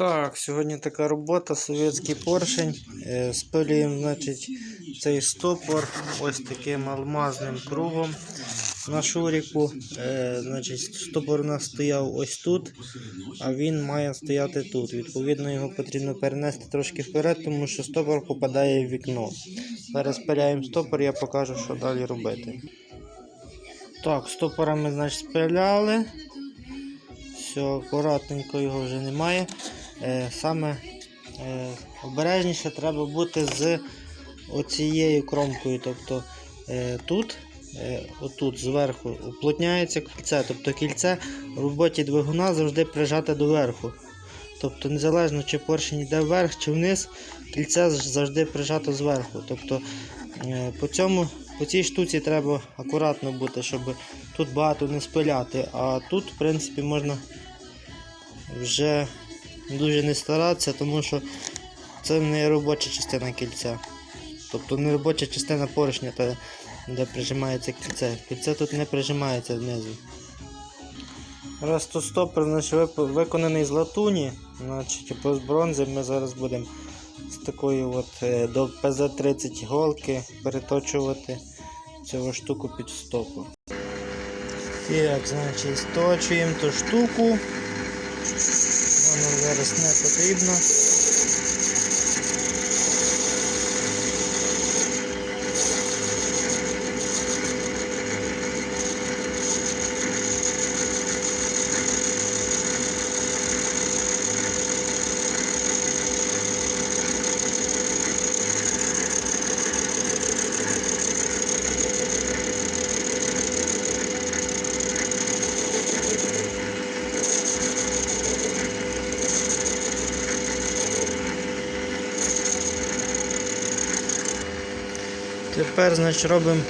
Так, сьогодні така робота, совєтський поршень. Е, Спилюємо значить, цей стопор ось таким алмазним кругом на шуріку. Е, Значить, стопор у нас стояв ось тут, а він має стояти тут. Відповідно, його потрібно перенести трошки вперед, тому що стопор попадає в вікно. Зараз спиляємо стопор, я покажу, що далі робити. Так, стопора ми значить, спиляли. Все, акуратненько його вже немає. Е, саме е, обережніше треба бути з оцією кромкою. Тобто е, тут, отут зверху уплотняється кільце. Тобто кільце в роботі двигуна завжди прижате до верху. Тобто незалежно чи поршень йде вверх чи вниз, кільце завжди прижато зверху. Тобто по цьому по цій штуці треба акуратно бути, щоб тут багато не спиляти, а тут, в принципі, можна вже дуже не старатися, тому що це не робоча частина кільця. Тобто не робоча частина поршня, та, де прижимається кільце. Кільце тут не прижимається знизу. Раз тут вип- виконаний з латуні, значить, або з бронзи ми зараз будемо з такої от, е, до ПЗ-30 голки переточувати цю штуку під стопор. Так, значить, сточуємо ту штуку. Воно зараз не потрібно. Тепер значить, робимо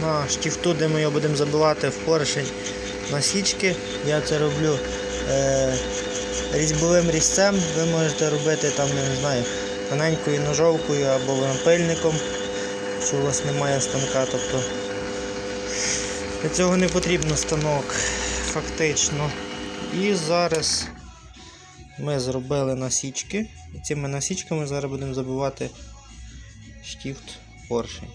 на штифту, де ми його будемо забивати в поршень насічки. Я це роблю е, різьбовим різцем. Ви можете робити там, не знаю, тоненькою ножовкою або напильником, якщо у вас немає станка. Тобто для цього не потрібно станок, фактично. І зараз ми зробили насічки. І цими насічками зараз будемо забивати штифт поршень.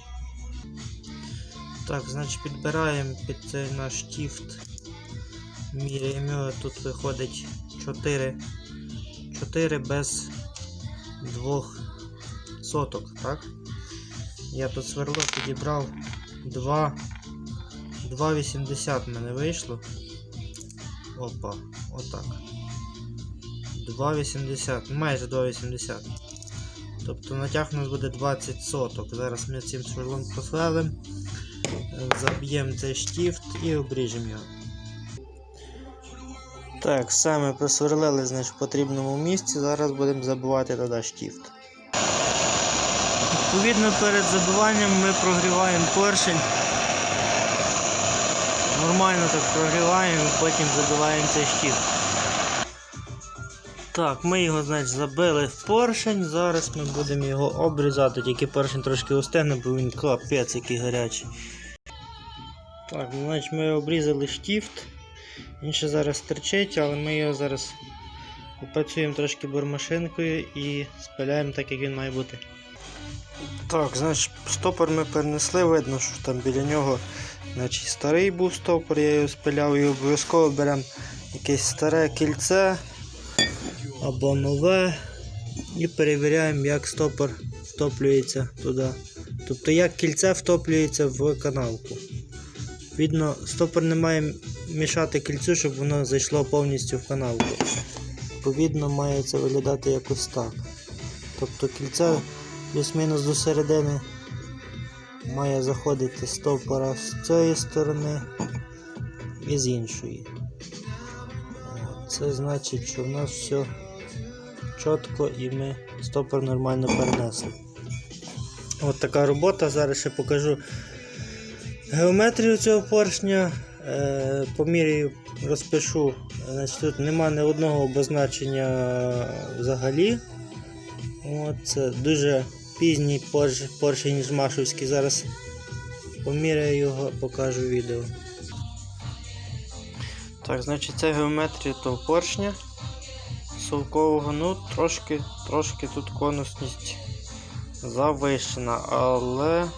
Так, значить підбираємо під цей наш штифт. Міряємо тут виходить 4, 4 без 2 соток, так? Я тут сверло підібрав 2, 2,80 в мене вийшло. Опа, отак. 2,80, майже 2,80. Тобто натяг у нас буде 20 соток. Зараз ми цим сверлом посвелимо, заб'ємо цей штифт і обріжемо його. Так, ми просверлили значить, в потрібному місці. Зараз будемо забивати туди штифт. Відповідно, перед забиванням ми прогріваємо поршень. Нормально так прогріваємо і потім забиваємо цей штифт. Так, ми його значить, забили в поршень, зараз ми будемо його обрізати, тільки поршень трошки остигне, бо він капець який гарячий. Так, значить ми обрізали штифт. Він ще зараз терчить, але ми його зараз попрацюємо трошки бормашинкою і спиляємо так, як він має бути. Так, значить, стопор ми перенесли, видно, що там біля нього значить, старий був стопор, я його спиляв і обов'язково беремо якесь старе кільце або нове і перевіряємо, як стопор втоплюється туди. Тобто як кільце втоплюється в канавку. Відно, стопор не має мішати кільцю, щоб воно зайшло повністю в канавку. Відповідно, має це виглядати якось так. Тобто кільце плюс-мінус до середини має заходити стопора з цієї сторони і з іншої. Це значить, що в нас все чітко і ми стопор нормально перенесли. От така робота. Зараз ще покажу геометрію цього поршня. Е, поміряю, розпишу. Значить, Тут нема ні одного обозначення взагалі. От, це дуже пізній порш, поршень жмашовський. Зараз поміряю його, покажу відео. Так, значить це геометрія того поршня. високового, ну трошки, трошки тут конусність завищена, але